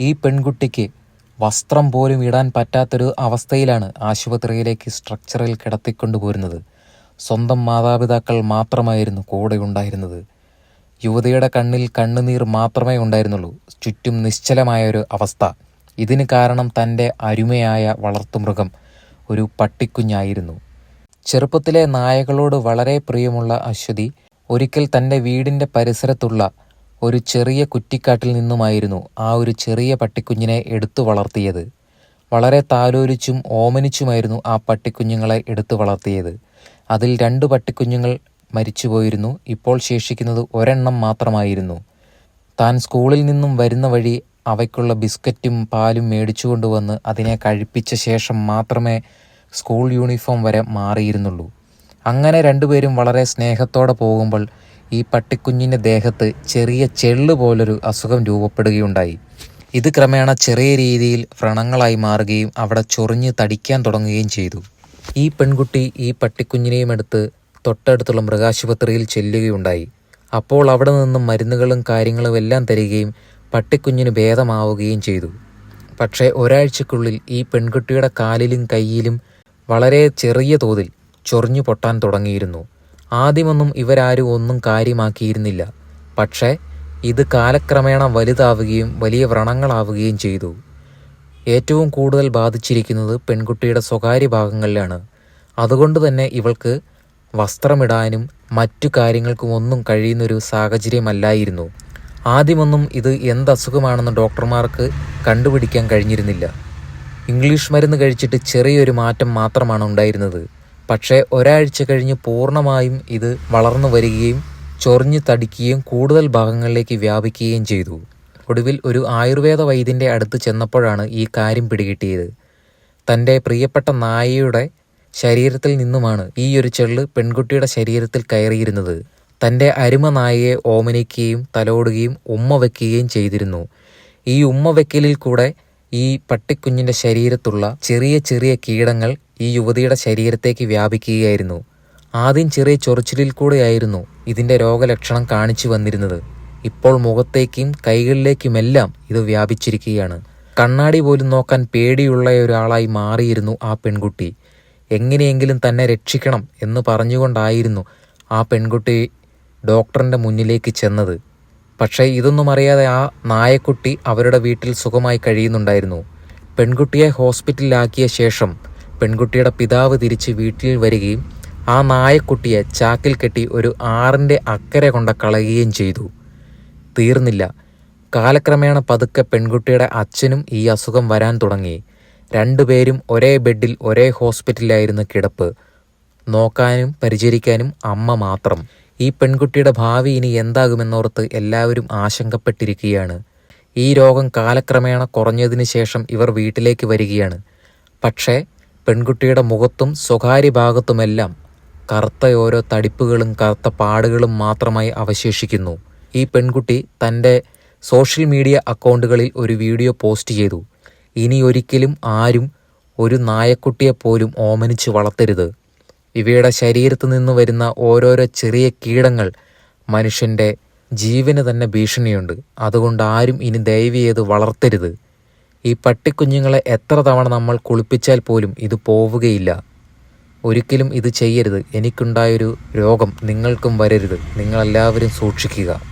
ഈ പെൺകുട്ടിക്ക് വസ്ത്രം പോലും ഇടാൻ പറ്റാത്തൊരു അവസ്ഥയിലാണ് ആശുപത്രിയിലേക്ക് സ്ട്രക്ചറിൽ കിടത്തിക്കൊണ്ടുപോരുന്നത്. സ്വന്തം മാതാപിതാക്കൾ മാത്രമായിരുന്നു കൂടെ ഉണ്ടായിരുന്നത്. യുവതിയുടെ കണ്ണിൽ കണ്ണുനീർ മാത്രമേ ഉണ്ടായിരുന്നുള്ളൂ. ചുറ്റും നിശ്ചലമായ ഒരു അവസ്ഥ. ഇതിന് കാരണം തന്റെ അരുമയായ വളർത്തുമൃഗം ഒരു പട്ടിക്കുഞ്ഞായിരുന്നു. ചെറുപ്പത്തിലെ നായകളോട് വളരെ പ്രിയമുള്ള അശ്വതി ഒരിക്കൽ തന്റെ വീടിന്റെ പരിസരത്തുള്ള ഒരു ചെറിയ കുറ്റിക്കാട്ടിൽ നിന്നുമായിരുന്നു ആ ഒരു ചെറിയ പട്ടിക്കുഞ്ഞിനെ എടുത്തു വളർത്തിയത്. വളരെ താലോലിച്ചും ഓമനിച്ചുമായിരുന്നു ആ പട്ടിക്കുഞ്ഞുങ്ങളെ എടുത്തു വളർത്തിയത്. അതിൽ രണ്ട് പട്ടിക്കുഞ്ഞുങ്ങൾ മരിച്ചുപോയിരുന്നു. ഇപ്പോൾ ശേഷിക്കുന്നത് ഒരെണ്ണം മാത്രമായിരുന്നു. താൻ സ്കൂളിൽ നിന്നും വരുന്ന വഴി അവയ്ക്കുള്ള ബിസ്ക്കറ്റും പാലും മേടിച്ചു കൊണ്ടുവന്ന് അതിനെ കഴിപ്പിച്ച ശേഷം മാത്രമേ സ്കൂൾ യൂണിഫോം വരെ മാറിയിരുന്നുള്ളൂ. അങ്ങനെ രണ്ടുപേരും വളരെ സ്നേഹത്തോടെ പോകുമ്പോൾ ഈ പട്ടിക്കുഞ്ഞിന്റെ ദേഹത്ത് ചെറിയ ചെള്ളു പോലൊരു അസുഖം രൂപപ്പെടുകയുണ്ടായി. ഇത് ക്രമേണ ചെറിയ രീതിയിൽ വ്രണങ്ങളായി മാറുകയും അവിടെ ചൊറിഞ്ഞ് തടിക്കാൻ തുടങ്ങുകയും ചെയ്തു. ഈ പെൺകുട്ടി ഈ പട്ടിക്കുഞ്ഞിനെയും എടുത്ത് തൊട്ടടുത്തുള്ള മൃഗാശുപത്രിയിൽ ചെല്ലുകയുണ്ടായി. അപ്പോൾ അവിടെ നിന്നും മരുന്നുകളും കാര്യങ്ങളും എല്ലാം തരികയും പട്ടിക്കുഞ്ഞിന് ഭേദമാവുകയും ചെയ്തു. പക്ഷേ ഒരാഴ്ചക്കുള്ളിൽ ഈ പെൺകുട്ടിയുടെ കാലിലും കയ്യിലും വളരെ ചെറിയ തോതിൽ ചൊറിഞ്ഞു പൊട്ടാൻ തുടങ്ങിയിരുന്നു. ആദ്യമൊന്നും ഇവരാരും ഒന്നും കാര്യമാക്കിയിരുന്നില്ല. പക്ഷേ ഇത് കാലക്രമേണ വലുതാവുകയും വലിയ വ്രണങ്ങളാവുകയും ചെയ്തു. ഏറ്റവും കൂടുതൽ ബാധിച്ചിരിക്കുന്നത് പെൺകുട്ടിയുടെ സ്വകാര്യ ഭാഗങ്ങളിലാണ്. അതുകൊണ്ട് തന്നെ ഇവൾക്ക് വസ്ത്രമിടാനും മറ്റു കാര്യങ്ങൾക്കും ഒന്നും കഴിയുന്നൊരു സാഹചര്യമല്ലായിരുന്നു. ആദ്യമൊന്നും ഇത് എന്ത് അസുഖമാണെന്ന് ഡോക്ടർമാർക്ക് കണ്ടുപിടിക്കാൻ കഴിഞ്ഞിരുന്നില്ല. ഇംഗ്ലീഷ് മരുന്ന് കഴിച്ചിട്ട് ചെറിയൊരു മാറ്റം മാത്രമാണ് ഉണ്ടായിരുന്നത്. പക്ഷേ ഒരാഴ്ച കഴിഞ്ഞ് പൂർണമായും ഇത് വളർന്നു വരികയും ചൊറിഞ്ഞു തടിക്കുകയും കൂടുതൽ ഭാഗങ്ങളിലേക്ക് വ്യാപിക്കുകയും ചെയ്തു. ഒടുവിൽ ഒരു ആയുർവേദ വൈദ്യന്റെ അടുത്ത് ചെന്നപ്പോഴാണ് ഈ കാര്യം പിടികിട്ടിയത്. തന്റെ പ്രിയപ്പെട്ട നായയുടെ ശരീരത്തിൽ നിന്നുമാണ് ഈ ഒരു ചെള്ള് പെൺകുട്ടിയുടെ ശരീരത്തിൽ കയറിയിരുന്നത്. തന്റെ അരുമ നായയെ ഓമനിക്കുകയും തലോടുകയും ഉമ്മ വയ്ക്കുകയും ചെയ്തിരുന്നു. ഈ ഉമ്മ വയ്ക്കലിൽ കൂടെ ഈ പട്ടിക്കുഞ്ഞിന്റെ ശരീരത്തുള്ള ചെറിയ ചെറിയ കീടങ്ങൾ ഈ യുവതിയുടെ ശരീരത്തേക്ക് വ്യാപിക്കുകയായിരുന്നു. ആദ്യം ചെറിയ ചൊറിച്ചിലിൽ കൂടെയായിരുന്നു ഇതിന്റെ രോഗലക്ഷണം കാണിച്ചു വന്നിരുന്നത്. ഇപ്പോൾ മുഖത്തേക്കും കൈകളിലേക്കുമെല്ലാം ഇത് വ്യാപിച്ചിരിക്കുകയാണ്. കണ്ണാടി പോലും നോക്കാൻ പേടിയുള്ള ഒരാളായി മാറിയിരുന്നു ആ പെൺകുട്ടി. എങ്ങനെയെങ്കിലും തന്നെ രക്ഷിക്കണം എന്ന് പറഞ്ഞുകൊണ്ടായിരുന്നു ആ പെൺകുട്ടി ഡോക്ടറിന്റെ മുന്നിലേക്ക് ചെന്നത്. പക്ഷേ ഇതൊന്നും അറിയാതെ ആ നായക്കുട്ടി അവരുടെ വീട്ടിൽ സുഖമായി കഴിയുന്നുണ്ടായിരുന്നു. പെൺകുട്ടിയെ ഹോസ്പിറ്റലിലാക്കിയ ശേഷം പെൺകുട്ടിയുടെ പിതാവ് തിരിച്ച് വീട്ടിൽ വരികയും ആ നായക്കുട്ടിയെ ചാക്കിൽ കെട്ടി ഒരു ആറിന്റെ അക്കരെ കൊണ്ട കളയുകയും ചെയ്തു. തീർന്നില്ല. കാലക്രമേണ പതുക്കെ പെൺകുട്ടിയുടെ അച്ഛനും ഈ അസുഖം വരാൻ തുടങ്ങി. രണ്ടുപേരും ഒരേ ബെഡിൽ ഒരേ ഹോസ്പിറ്റലിലായിരുന്നു കിടപ്പ്. നോക്കാനും പരിചരിക്കാനും അമ്മ മാത്രം. ഈ പെൺകുട്ടിയുടെ ഭാവി ഇനി എന്താകുമെന്നോർത്ത് എല്ലാവരും ആശങ്കപ്പെട്ടിരിക്കുകയാണ്. ഈ രോഗം കാലക്രമേണ കുറഞ്ഞതിന് ശേഷം ഇവർ വീട്ടിലേക്ക് വരികയാണ്. പക്ഷേ പെൺകുട്ടിയുടെ മുഖത്തും സ്വകാര്യ ഭാഗത്തുമെല്ലാം കറുത്ത ഓരോ തടിപ്പുകളും കറുത്ത പാടുകളും മാത്രമായി അവശേഷിക്കുന്നു. ഈ പെൺകുട്ടി തന്റെ സോഷ്യൽ മീഡിയ അക്കൗണ്ടുകളിൽ ഒരു വീഡിയോ പോസ്റ്റ് ചെയ്തു. ഇനി ഒരിക്കലും ആരും ഒരു നായക്കുട്ടിയെപ്പോലും ഓമനിച്ച് വളർത്തരുത്. ഇവയുടെ ശരീരത്തു നിന്ന് വരുന്ന ഓരോരോ ചെറിയ കീടങ്ങൾ മനുഷ്യന്റെ ജീവന് തന്നെ ഭീഷണിയുണ്ട്. അതുകൊണ്ട് ആരും ഇനി ദയവ് ചെയ്ത് വളർത്തരുത്. ഈ പട്ടിക്കുഞ്ഞുങ്ങളെ എത്ര തവണ നമ്മൾ കുളിപ്പിച്ചാൽ പോലും ഇത് പോവുകയില്ല. ഒരിക്കലും ഇത് ചെയ്യരുത്. എനിക്കുണ്ടായൊരു രോഗം നിങ്ങൾക്കും വരരുത്. നിങ്ങളെല്ലാവരും സൂക്ഷിക്കുക.